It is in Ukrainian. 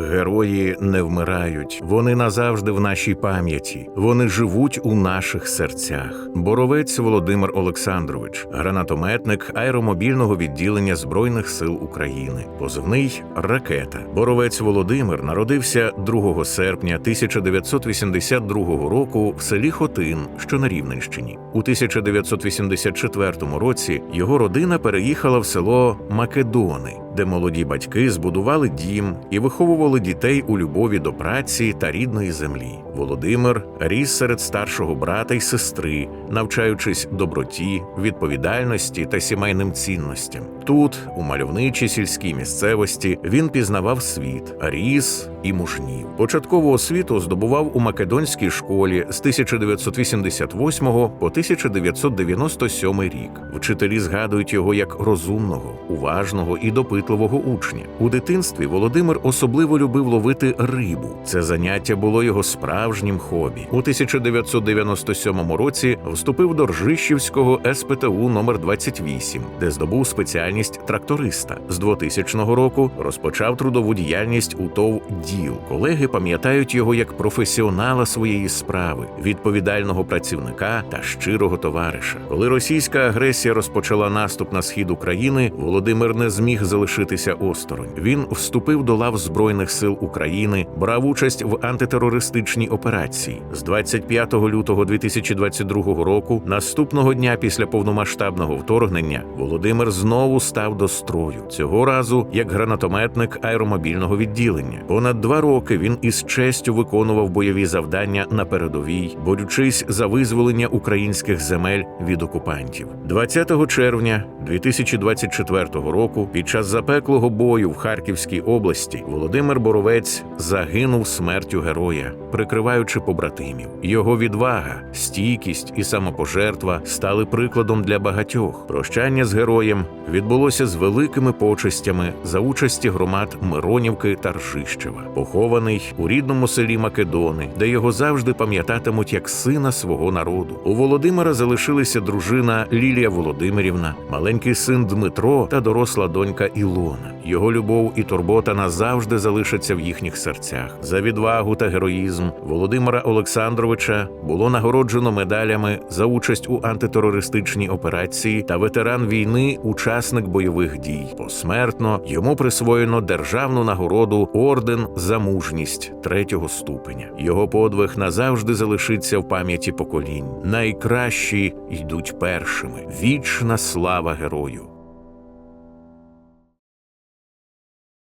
Герої не вмирають, вони назавжди в нашій пам'яті, вони живуть у наших серцях. Боровець Володимир Олександрович, гранатометник аеромобільного відділення Збройних сил України, позивний ракета. Боровець Володимир народився 2 серпня 1982 року в селі Хотин, що на Рівненщині. У 1984 році його родина переїхала в село Македони, де молоді батьки збудували дім і виховували дітей у любові до праці та рідної землі. Володимир ріс серед старшого брата й сестри, навчаючись доброті, відповідальності та сімейним цінностям. Тут, у мальовничій сільській місцевості, він пізнавав світ, ріс і мужнів. Початкову освіту здобував у македонській школі з 1988 по 1997 рік. Вчителі згадують його як розумного, уважного і допитливого учня. У дитинстві Володимир особливо любив ловити рибу. Це заняття було його справжнім хобі. У 1997 році вступив до Ржищівського СПТУ номер 28 де здобув спеціальність тракториста. З 2000 року розпочав трудову діяльність у ТОВ ДІЛ. Колеги пам'ятають його як професіонала своєї справи, відповідального працівника та щирого товариша. Коли російська агресія розпочала наступ на схід України, Володимир не зміг залишитися осторонь. Він вступив до лав Збройних сил України, брав участь в антитерористичній операції. З 25 лютого 2022 року, наступного дня після повномасштабного вторгнення, Володимир знову став до строю. Цього разу як гранатометник аеромобільного відділення. Понад два роки він із честю виконував бойові завдання на передовій, борючись за визволення українських земель від окупантів. 20 червня 2024 року, під час запеклого бою в Харківській області, Володимир Боровець загинув смертю героя, прикриваючи побратимів. Його відвага, стійкість і самопожертва стали прикладом для багатьох. Прощання з героєм відбулося з великими почестями за участі громад Миронівки та Ржищева, похований у рідному селі Македони, де його завжди пам'ятатимуть як сина свого народу. У Володимира залишилися дружина Лілія Володимирівна, маленький син Дмитро та доросла донька Ілона. Його любов і турбота назавжди залишаться в їхніх серцях. За відвагу та героїзм Володимира Олександровича було нагороджено медалями за участь у антитерористичній операції та ветеран війни, учасник бойових дій. Посмертно йому присвоєно державну нагороду орден за мужність третього ступеня. Його подвиг назавжди залишиться в пам'яті поколінь. Найкращі йдуть першими. Вічна слава герою.